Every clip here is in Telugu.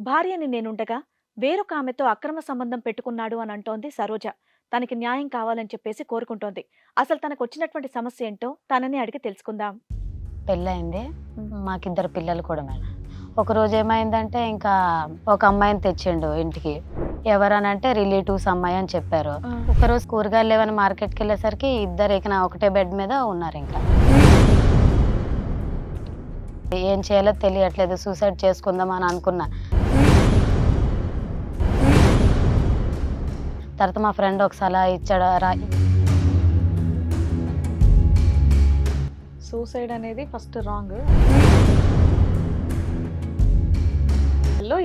భార్యని నేనుండగా వేరొక ఆమెతో అక్రమ సంబంధం పెట్టుకున్నాడు అని అంటోంది సరోజ. తనకి న్యాయం కావాలని చెప్పేసి కోరుకుంటోంది. అసలు తనకు వచ్చినటువంటి సమస్య ఏంటో తనని అడిగి తెలుసుకుందాం. పెళ్ళయింది. మాకిద్దరు పిల్లలు కూడా మేడం. ఒక రోజు ఏమైందంటే ఇంకా ఒక అమ్మాయిని తెచ్చిండు ఇంటికి. ఎవరనంటే రిలేటివ్స్ అమ్మాయి అని చెప్పారు. ఒకరోజు కూరగాయలు లేవని మార్కెట్కి వెళ్ళేసరికి ఇద్దరు ఇక ఒకటే బెడ్ మీద ఉన్నారు ఇంకా. ఏం చేయాలో తెలియట్లేదు. సూసైడ్ చేసుకుందాం అని అనుకున్నా. తర్వాత మా ఫ్రెండ్ ఒక సలహా ఇచ్చాడు రా సూసైడ్ అనేది ఫస్ట్ రాంగ్.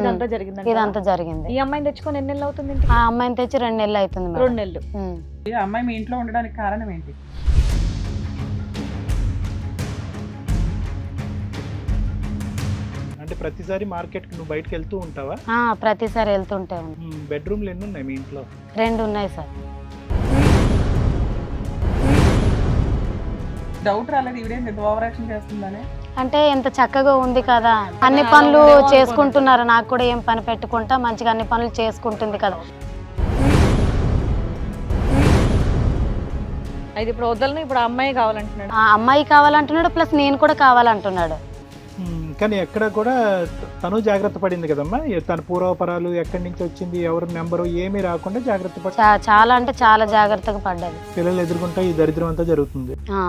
ఇదంతా జరిగింది ఇదంతా జరిగింది. ఈ అమ్మాయిని తెచ్చుకొని ఎన్ని నెలలు అవుతుంది? ఆ అమ్మాయిని తెచ్చి రెండు నెలలు అవుతుంది. రెండు నెలలు. అమ్మాయి మీ ఇంట్లో ఉండడానికి కారణం ఏంటి? అంటే ప్రతిసారి మార్కెట్కి నువ్వు బయటకు వెళ్తూ ఉంటావా? ఆ, ప్రతిసారి వెళ్తుంటే ఉంది. బెడ్రూమ్లు ఎన్ని ఉన్నాయి మీ ఇంట్లో? రెండు ఉన్నాయి సార్. డౌట్ రాలేదు ఈవిడేం పెద్ద ఓవర్ యాక్షన్ చేస్తుందని. అంటే ఎంత చక్కగా ఉంది కదా అన్ని పనులు చేసుకుంటున్నారు. నాకు కూడా ఏం పని పెట్టుకుంటా మంచిగా అన్ని పనులు చేసుకుంటుంది కదా. అయితే ఇప్పుడు వదలను ఇప్పుడు ఆ అమ్మాయి కావాలంటున్నాడు. ఆ అమ్మాయి కావాలంటున్నాడు ప్లస్ నేను కూడా కావాలంటున్నాడు. కానీ ఎక్కడ కూడా తను జాగ్రత్త పడింది కదమ్మా. తన పూర్వపరాలు ఎక్కడి నుంచి వచ్చింది ఎవరి నెంబరు ఏమీ రాకుండా జాగ్రత్త పడి చాలా అంటే చాలా జాగ్రత్తగా పడ్డది పిల్లలు ఎదుర్కొంటే ఈ దరిద్రం అంతా జరుగుతుంది. ఆ,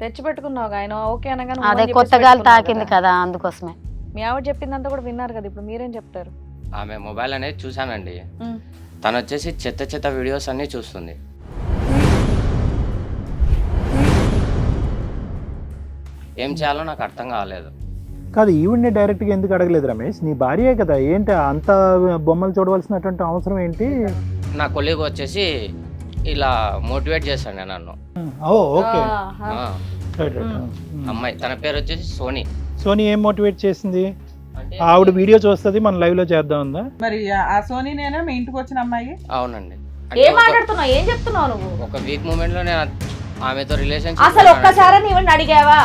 తెచ్చి పెట్టుకున్నావు ఆయన. ఓకే అనగానే అదే ఊహని కొత్త చెప్పేసి గాలి పెట్టుకున్నావు తాకింది కదా. అందుకోసమే. మీ ఆవిడ చెప్పిందంతా కూడా విన్నారు కదా ఇప్పుడు మీరేం చెప్తారు? ఆమె మొబైల్ అనేది చూశానండి. మ్మ్. తను వచ్చేసి చెత్త చెత్త వీడియోస్ అన్నీ చూస్తుంది. ఏం చేయాలో నాకు అర్థం కాలేదు. కాదు ఈవిడ్ని డైరెక్ట్గా ఎందుకు అడగలేదు రమేష్? నీ భార్యే కదా ఏంటి అంత బొమ్మలు చూడవలసినటువంటి అవసరం ఏంటి? నా కొలీగ్ వచ్చేసి ఇలా మోటివేట్ చేశాడు నన్ను. Oh okay. అమ్మాయి తన పేరు వచ్చేసి సోనీ. సోనీ ఏం మోటివేట్ చేసింది? ఆవిడ వీడియో చూస్తుంది మనం లైవ్లో చేద్దాం ఉందా? మరి ఆ- ఆ సోనీనేనా మీ ఇంటికి వచ్చిన అమ్మాయి? అవునండి. ఏం మాట్లాడుతున్నావు? ఏం చెప్తున్నావు నువ్వు? ఒక వీక్ మూమెంట్లో నేను ఆమెతో రిలేషన్ అసలు ఒక్కసారి ఇవన్నీ అడిగావా?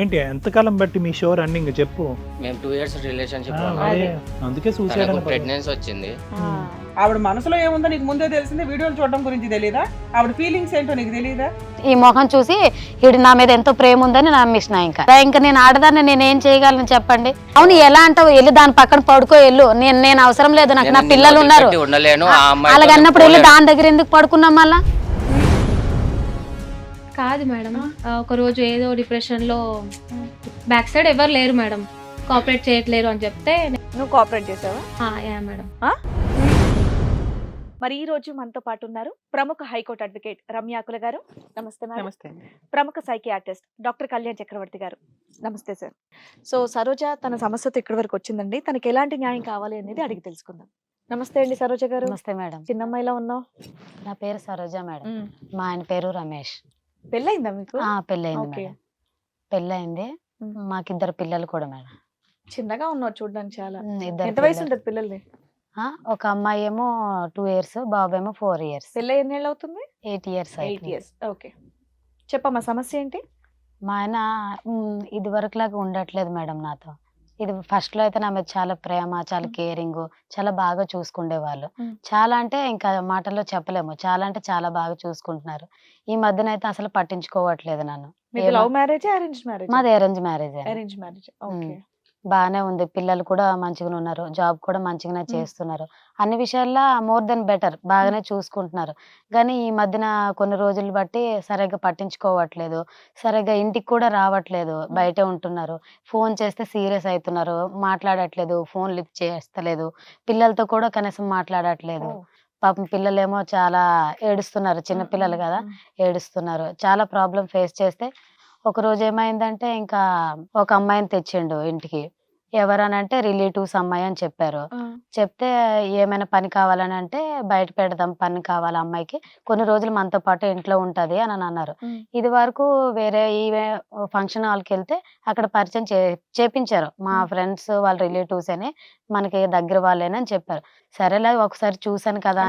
ఏంటి ఎంతకాలం బట్టి మీ షో రన్నింగ్? చెప్పు. మేము టూ ఇయర్స్ రిలేషన్షిప్ అదే. అందుకే సూసైడ్ తనకు ప్రెగ్నెన్సీ వచ్చింది. ఆవిడ మనసులో ఏముందో నీకు ముందే తెలిసింది వీడియోలు చూడడం గురించి తెలియదా ఆవిడ ఫీలింగ్స్ ఏంటో నీకు తెలియదా ఈ మొహం చూసి వీడు నా మీద ఎంతో ప్రేమ ఉందని నమ్మిసిన ఇంకా. ఇంకా నేను ఆడదాన్ని నేను ఏం చేయగలను చెప్పండి? అవును ఎలా అంటావు? వెళ్ళి దాని పక్కన పడుకో వెళ్ళు. నేను నేను అవసరం లేదు నాకు నా పిల్లలు ఉన్నారు. వదిలిపెట్టి ఉండలేను ఆ అమ్మాయి అలాగ అన్నప్పుడు వెళ్ళి దాని దగ్గర ఎందుకు పడుకున్నాం మళ్ళా? కాదు మేడం. ఒక రోజు ఏదో డిప్రెషన్లో బ్యాక్ సైడ్ ఎవరు లేరు మేడం. కోఆపరేట్ చేయట్లేరు అని చెప్తే నువ్వు కోఆపరేట్ చేసావా? "ఆ, యా మేడం. మరి ఈ రోజు మనతో పాటు ఉన్నారు ప్రముఖ హైకోర్టు అడ్వకేట్ రమ్యాకుల గారు. నమస్తే మేడం. నమస్తే ప్రముఖ సైకియాట్రిస్ట్ డాక్టర్ కళ్యాణ్ చక్రవర్తి గారు. నమస్తే సార్. సో సరోజ తన సమస్యతో ఇక్కడి వరకు వచ్చిందండి. తనకి ఎలాంటి న్యాయం కావాలి అనేది అడిగి తెలుసుకుందాం. నమస్తే అండి సరోజ గారు. నమస్తే మేడం. చిన్నమ్మాయిలా ఉన్నావు? నా పేరు సరోజ మేడం. మా ఆయన పేరు రమేష్. పెళ్ళయిందా మీకు? ఆ పెళ్ళయింది ఓకే. మేడం. పెళ్ళయింది. మ్మ్. మాకిద్దరు పిల్లలు కూడా మేడం. చిన్నగా ఉన్నావు చూడడానికి చాలా. మ్మ్, ఇద్దరు ఎంత వయసు పిల్లలు. ఉంటుంది పిల్లల్ని ఆ, ఒక అమ్మాయి ఏమో టూ ఇయర్స్ బాబు ఏమో ఫోర్ ఇయర్స్. పెళ్ళి ఎన్ని ఏళ్ళు అవుతుంది eight years eight years. Okay. చెప్పమ్మా సమస్య ఏంటి? మా ఆయన ఇది వరకు లాగా ఉండట్లేదు మేడం నాతో. ఇది ఫస్ట్లో అయితే నా మీద చాలా ప్రేమ చాలా కేరింగ్ చాలా బాగా చూసుకుండేవాళ్ళు. చాలా అంటే ఇంకా మాటల్లో చెప్పలేము. చాలా అంటే చాలా బాగా చూసుకుంటున్నారు. ఈ మధ్యన అయితే అసలు పట్టించుకోవట్లేదు నన్ను. Love marriage arrange marriage? మాది arrange marriage arrange marriage. Okay. బాగానే ఉంది. పిల్లలు కూడా మంచిగానే ఉన్నారు. జాబ్ కూడా మంచిగానే చేస్తున్నారు. అన్ని విషయాల్లో మోర్ దెన్ బెటర్. బాగానే చూసుకుంటున్నారు. కానీ ఈ మధ్యన కొన్ని రోజులు బట్టి సరిగ్గా పట్టించుకోవట్లేదు. సరిగ్గా ఇంటికి కూడా రావట్లేదు. బయటే ఉంటున్నారు. ఫోన్ చేస్తే సీరియస్ అవుతున్నారు మాట్లాడట్లేదు. ఫోన్ లిఫ్ట్ చేస్తలేదు. పిల్లలతో కూడా కనీసం మాట్లాడట్లేదు. పాపం పిల్లలేమో చాలా ఏడుస్తున్నారు. చిన్న పిల్లలు కదా ఏడుస్తున్నారు. చాలా ప్రాబ్లం ఫేస్ చేస్తే ఒక రోజు ఏమైందంటే ఇంకా ఒక అమ్మాయిని తెచ్చిండు ఇంటికి. ఎవరనంటే రిలేటివ్స్ అమ్మాయి అని చెప్పారు. చెప్తే ఏమైనా పని కావాలని అంటే బయట పెడదాం పని కావాలి అమ్మాయికి. కొన్ని రోజులు మనతో పాటు ఇంట్లో ఉంటది అని అని అన్నారు. ఇది వరకు వేరే ఈ ఫంక్షన్ హాల్కి వెళ్తే అక్కడ పరిచయం చే చేపించారు. మా. ఫ్రెండ్స్ వాళ్ళ రిలేటివ్స్ అని మనకి దగ్గర వాళ్ళేనని చెప్పారు. సరేలే ఒకసారి చూసాను కదా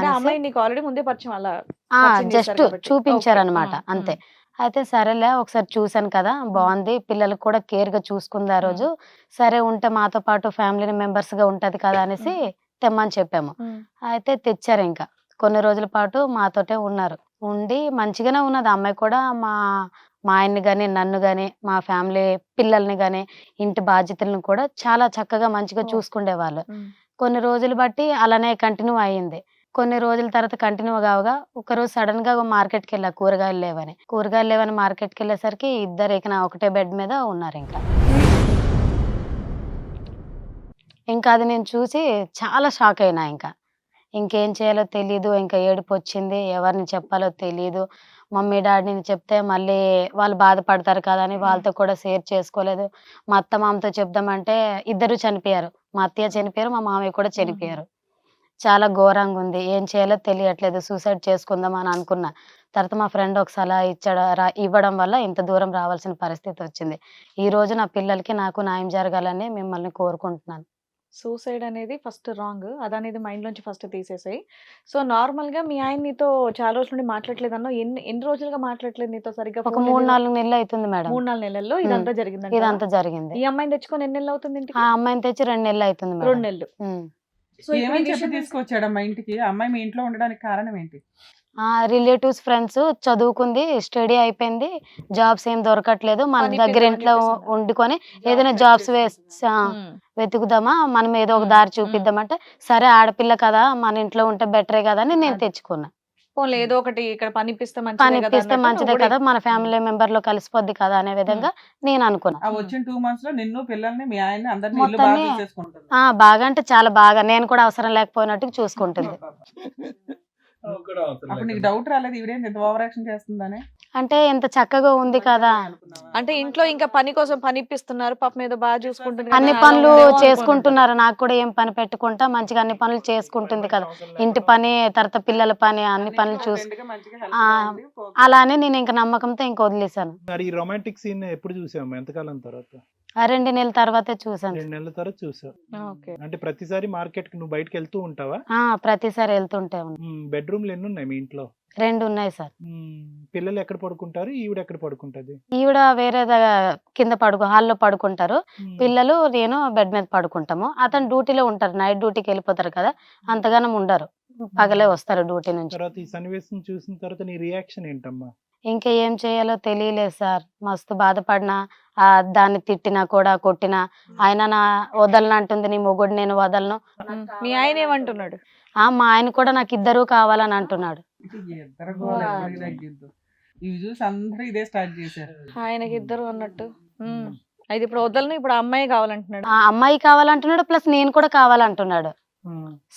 జస్ట్. చూపించారు. అనమాట అంతే. అయితే సరేలే ఒకసారి చూశాను కదా బాగుంది. పిల్లలకు కూడా కేర్గా చూసుకుంది ఆ రోజు. సరే ఉంటే మాతో పాటు ఫ్యామిలీ మెంబర్స్గా ఉంటది కదా అనేసి తెమ్మని చెప్పాము. అయితే తెచ్చారు ఇంకా. కొన్ని రోజుల పాటు మాతోటే ఉన్నారు. ఉండి మంచిగానే ఉన్నది. అమ్మాయి కూడా మా మా ఆయన్ని గాని నన్ను గాని మా ఫ్యామిలీ పిల్లల్ని గాని ఇంటి బాధ్యతలను కూడా చాలా చక్కగా మంచిగా ఓ. చూసుకుండేవాళ్ళు. కొన్ని రోజులు బట్టి అలానే కంటిన్యూ అయ్యింది కొన్ని రోజుల తర్వాత కంటిన్యూ కావగా ఒకరోజు సడన్గా మార్కెట్కి వెళ్ళా కూరగాయలు లేవని. కూరగాయలు లేవని మార్కెట్కి వెళ్ళేసరికి ఇద్దరు ఇక నా ఒకటే బెడ్ మీద ఉన్నారు ఇంకా. ఇంకా అది నేను చూసి చాలా షాక్ అయినా ఇంకా. ఇంకేం చేయాలో తెలీదు ఇంకా ఏడుపు వచ్చింది ఎవరిని చెప్పాలో తెలీదు. మమ్మీ డాడీని చెప్తే మళ్ళీ వాళ్ళు బాధపడతారు కదా అని వాళ్ళతో కూడా షేర్ చేసుకోలేదు. మా అత్త మామతో చెప్దామంటే ఇద్దరు చనిపోయారు. మా అత్తయ్య చనిపోయారు మా మామయ్య కూడా చనిపోయారు. చాలా ఘోరంగా ఉంది ఏం చేయాలో తెలియట్లేదు. సూసైడ్ చేసుకుందాం అని అనుకున్నా. తర్వాత మా ఫ్రెండ్ ఒక సలహా ఇచ్చాడు. రా ఇవ్వడం వల్ల ఇంత దూరం రావాల్సిన పరిస్థితి వచ్చింది. ఈ రోజు నా పిల్లలకి నాకు న్యాయం జరగాలని మిమ్మల్ని కోరుకుంటున్నాను. సూసైడ్ అనేది ఫస్ట్ రాంగ్. అదనేది మైండ్ నుంచి ఫస్ట్ తీసేసాయి. సో నార్మల్గా మీ ఆయన నీతో చాలా రోజుల నుండి మాట్లాడలేదు అన్న ఎన్ని ఎన్ని రోజులుగా మాట్లాడలేదు నీతో? సరిగ్గా ఒక మూడు. నాలుగు నెలలు అవుతుంది మేడం. మూడు నాలుగు నెలల్లో ఇదంతా జరిగింది ఇదంతా జరిగింది. ఈ అమ్మాయిని తెచ్చుకొని ఎన్ని నెలలు అవుతుంది ఆ అమ్మాయిని తెచ్చి రెండు నెలలు అవుతుంది రెండు నెలలు. ఏమని చెప్పి విషయం తీసుకొచ్చాడమ్మా ఇంటికి అమ్మాయి మీ ఇంట్లో ఉండడానికి కారణం ఏంటి ఆ రిలేటివ్స్ ఫ్రెండ్స్ చదువుకుంది స్టడీ అయిపోయింది జాబ్స్ ఏం దొరకట్లేదు మన దగ్గర ఇంట్లో? వండుకొని ఏదైనా జాబ్స్ ఉమ్. వెతుకుదామా మనం ఏదో ఒక ఉమ్, దారి ఉమ్. చూపిద్దామంటే సరే ఆడపిల్ల కదా మన ఇంట్లో ఉంటే బెటరే కదా అని నేను. తెచ్చుకున్నా పోన్లే ఏదో ఒకటి ఇక్కడ పని ఇప్పిస్తే పని మంచిదే కదా మన ఫ్యామిలీ మెంబర్లో కలిసిపోద్ది కదా అనే విధంగా నేను అనుకున్నా. ఆ వచ్చిన టూ మంత్స్లో నిన్ను పిల్లల్ని మీ ఆయన్ని అందరిని ఇల్లు బాగా ఆ అంటే చాలా బాగా. నేను కూడా అవసరం లేకపోయినట్టు చూసుకుంటుంది. అప్పుడు నీకు డౌట్ రాలేదు ఈవిడేం ఇంత ఓవర్ యాక్షన్ చేస్తుందని? అంటే ఎంత చక్కగా ఉంది కదా. అంటే ఇంట్లో ఇంకా పని కోసం పని ఇప్పిస్తున్నారు పాపం ఏదో బాగా చూసుకుంటుంది అన్ని పనులు చేసుకుంటున్నారు నాకు కూడా ఏం పని పెట్టుకుంటా మంచిగా అన్ని పనులు చేసుకుంటుంది కదా. ఇంటి పని తర్వాత పిల్లల పని అన్ని పనులు చూసు ఆ, అలా అని నేను ఇంకా నమ్మకంతో ఇంక వదిలేశాను. మరి ఈ రొమాంటిక్ సీన్ ఎప్పుడు చూసాము ఎంతకాలం తర్వాత? రెండు నెలల తర్వాతే చూసాను. రెండు నెలల తర్వాత చూసావు. ఓకే. అంటే ప్రతిసారి మార్కెట్కి నువ్వు బయటకు వెళ్తూ ఉంటావా? ప్రతిసారి వెళ్తుంటే. బెడ్రూమ్లు ఎన్ని ఉన్నాయి మీ ఇంట్లో? రెండు ఉన్నాయి సార్. పిల్లలు ఎక్కడ పడుకుంటారు? ఈవిడ ఎక్కడ పడుకుంటది? ఈవిడ వేరే కింద పడుకో హాల్లో పడుకుంటారు. పిల్లలు నేను బెడ్ మీద పడుకుంటాము. అతను డ్యూటీలో ఉంటారు. నైట్ డ్యూటీకి వెళ్ళిపోతారు కదా అంతగానం ఉండరు. పగలే వస్తారు డ్యూటీ నుంచి. తర్వాత ఈ సన్నివేశం చూసిన తర్వాత నీ రియాక్షన్ ఏంటమ్మా? ఇంకా ఏం చేయాలో తెలియలేదు సార్ మస్తు బాధపడినా ఆ దాన్ని తిట్టినా కూడా కొట్టినా ఆయన నా వదలను అంటుంది నీ మొగుడు నేను వదలను. మీ ఆయన ఏమంటున్నాడు ఆ మా ఆయన కూడా నాకు ఇద్దరు కావాలని అంటున్నాడు ఇద్దరు గోల ఎప్పటికి తగ్గిద్దు. ఇవి చూసి అందరూ ఇదే స్టార్ట్ చేశారు ఆయనకి ఇద్దరు అన్నట్టు. అయితే ఇప్పుడు వదలను ఇప్పుడు ఆ అమ్మాయి కావాలంటున్నాడు ఆ అమ్మాయి కావాలంటున్నాడు ప్లస్ నేను కూడా కావాలంటున్నాడు.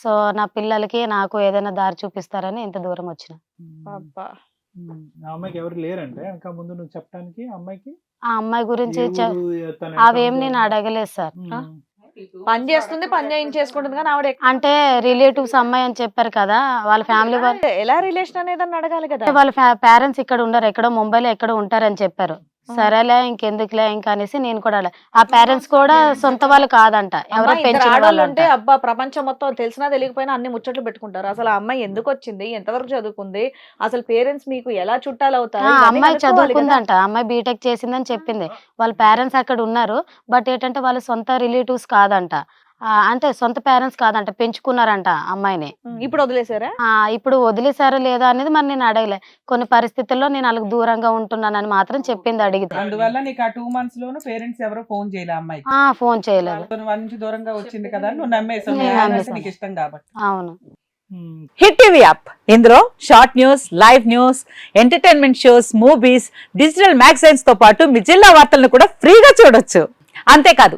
సో నా పిల్లలకి నాకు ఏదైనా దారి చూపిస్తారని ఇంత దూరం వచ్చిన అబ్బా. ఆ అమ్మాయికి ఎవరు లేరంటే ఇంకా ముందు నువ్వు చెప్పడానికి ఆ అమ్మాయికి? ఆ అమ్మాయి గురించి ఏ చె- తన అవేం నేను? అడగలేదు సార్. పని చేస్తుంది పని చేయించేసుకుంటుంది కానీ ఆవిడ అంటే రిలేటివ్స్ అమ్మాయి అని చెప్పారు కదా వాళ్ళ ఫ్యామిలీ వాళ్ళు ఎలా రిలేషన్ అనేది అని అడగాలి కదా. వాళ్ళ పేరెంట్స్ ఇక్కడ ఉండరు ఎక్కడో ముంబైలో ఎక్కడో ఉంటారని చెప్పారు. సరేలే ఇంకెందుకులే ఇంకా అనేసి నేను కూడా ఆ పేరెంట్స్ కూడా సొంత వాళ్ళు కాదంట. ఎవరో పెంచిన వాళ్ళు అబ్బా ప్రపంచం మొత్తం తెలిసినా తెలియకపోయినా అన్ని ముచ్చట్లు పెట్టుకుంటారు. అసలు ఆ అమ్మాయి ఎందుకు వచ్చింది ఎంతవరకు చదువుకుంది? అసలు పేరెంట్స్ మీకు ఎలా చుట్టాలు అవుతారు అమ్మాయి. చదువుకుందంట. అమ్మాయి బీటెక్ చేసిందని చెప్పింది. వాళ్ళ పేరెంట్స్ అక్కడ ఉన్నారు. బట్ ఏంటంటే వాళ్ళ సొంత రిలేటివ్స్ కాదంట. అంటే సొంత పేరెంట్స్ కాదంట పెంచుకున్నారంట అమ్మాయిని. ఇప్పుడు వదిలేసారా? ఆ ఇప్పుడు వదిలేసారో లేదా అనేది మరి నేను అడగలే. కొన్ని పరిస్థితుల్లో నేను వాళ్ళకి దూరంగా ఉంటున్నానని మాత్రం చెప్పింది అడిగితే. అందువల్ల నీకు ఆ టూ మంత్స్ లోను పేరెంట్స్ ఎవరో ఫోన్ చేయలే అమ్మాయికి. ఆ ఫోన్ చేయలేదు. వాళ్ళ వాళ్ళ నుంచి దూరంగా వచ్చింది కదా నువ్వు నమ్మేసావు. నీకు ఇష్టం కాబట్టి. అవును. హిట్ టీవీ యాప్ ఇందులో short news live news entertainment shows movies digital మ్యాగజైన్స్తో పాటు మీ జిల్లా వార్తలను కూడా ఫ్రీగా చూడొచ్చు. అంతేకాదు